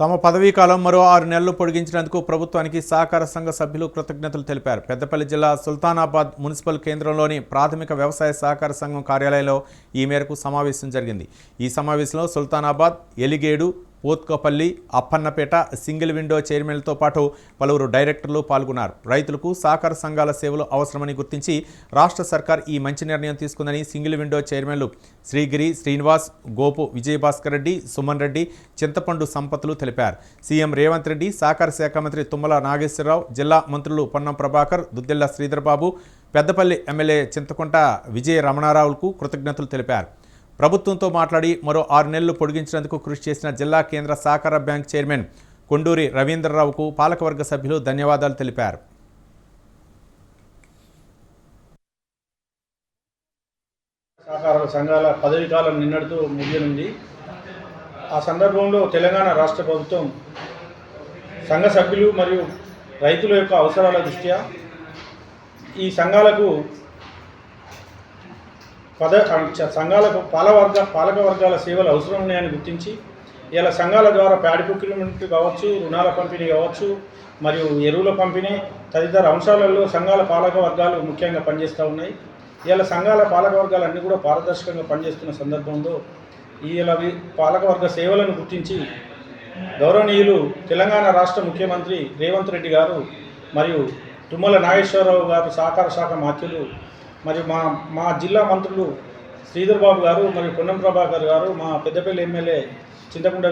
తమ పదవీ కాలం మరో ఆరు నెలలు పొడిగించినందుకు ప్రభుత్వానికి సహకార సంఘ సభ్యులు కృతజ్ఞతలు తెలిపారు. పెద్దపల్లి జిల్లా సుల్తానాబాద్ మున్సిపల్ కేంద్రంలోని ప్రాథమిక వ్యవసాయ సహకార సంఘం కార్యాలయంలో ఈ మేరకు సమావేశం జరిగింది. ఈ సమావేశంలో సుల్తానాబాద్ ఎలిగేడు పోత్కపల్లి అప్పన్నపేట సింగిల్ విండో చైర్మన్లతో పాటు పలువురు డైరెక్టర్లు పాల్గొన్నారు. రైతులకు సహకార సంఘాల సేవలు అవసరమని గుర్తించి రాష్ట్ర సర్కార్ ఈ మంచి నిర్ణయం తీసుకుందని సింగిల్ విండో చైర్మన్లు శ్రీగిరి శ్రీనివాస్ గోపు విజయభాస్కర్ రెడ్డి సుమన్ రెడ్డి చింతపండు సంపతులు తెలిపారు. సీఎం రేవంత్ రెడ్డి సహకార శాఖ మంత్రి తుమ్మల నాగేశ్వరరావు జిల్లా మంత్రులు పొన్నం ప్రభాకర్ దుద్దెల్ల శ్రీధర్బాబు పెద్దపల్లి ఎమ్మెల్యే చింతకుంట విజయ రమణారావులకు కృతజ్ఞతలు తెలిపారు. ప్రభుత్వంతో మాట్లాడి మరో ఆరు నెలలు పొడిగించినందుకు కృషి చేసిన జిల్లా కేంద్ర సహకార బ్యాంక్ చైర్మన్ కొండూరి రవీంద్రరావుకు పాలకవర్గ సభ్యులు ధన్యవాదాలు తెలిపారు. సహకార సంఘాల పదవీ కాలం నిన్నటితో ముగియనుంది. ఆ సందర్భంలో తెలంగాణ రాష్ట్ర ప్రభుత్వం సంఘ సభ్యులు మరియు రైతుల యొక్క అవసరాల దృష్ట్యా ఈ సంఘాలకు పద సంఘాలకు పాలవర్గ పాలక వర్గాల సేవలు అవసరం ఉన్నాయని గుర్తించి ఇలా సంఘాల ద్వారా ప్యాడి ప్రొక్యూర్మెంట్ కావచ్చు రుణాల పంపిణీ కావచ్చు మరియు ఎరువుల పంపిణీ తదితర అంశాలలో సంఘాల పాలక వర్గాలు ముఖ్యంగా పనిచేస్తూ ఉన్నాయి. ఇలా సంఘాల పాలక వర్గాలు అన్నీ కూడా పారదర్శకంగా పనిచేస్తున్న సందర్భంలో ఇలా పాలకవర్గ సేవలను గుర్తించి గౌరవనీయులు తెలంగాణ రాష్ట్ర ముఖ్యమంత్రి రేవంత్ రెడ్డి గారు మరియు తుమ్మల నాగేశ్వరరావు గారు సహకార శాఖ మాత్యులు మరియు మా మా జిల్లా మంత్రులు శ్రీధర్ బాబు గారు మరియు పొన్నం ప్రభాకర్ గారు మా పెద్దపల్లి ఎమ్మెల్యే చింతకుండా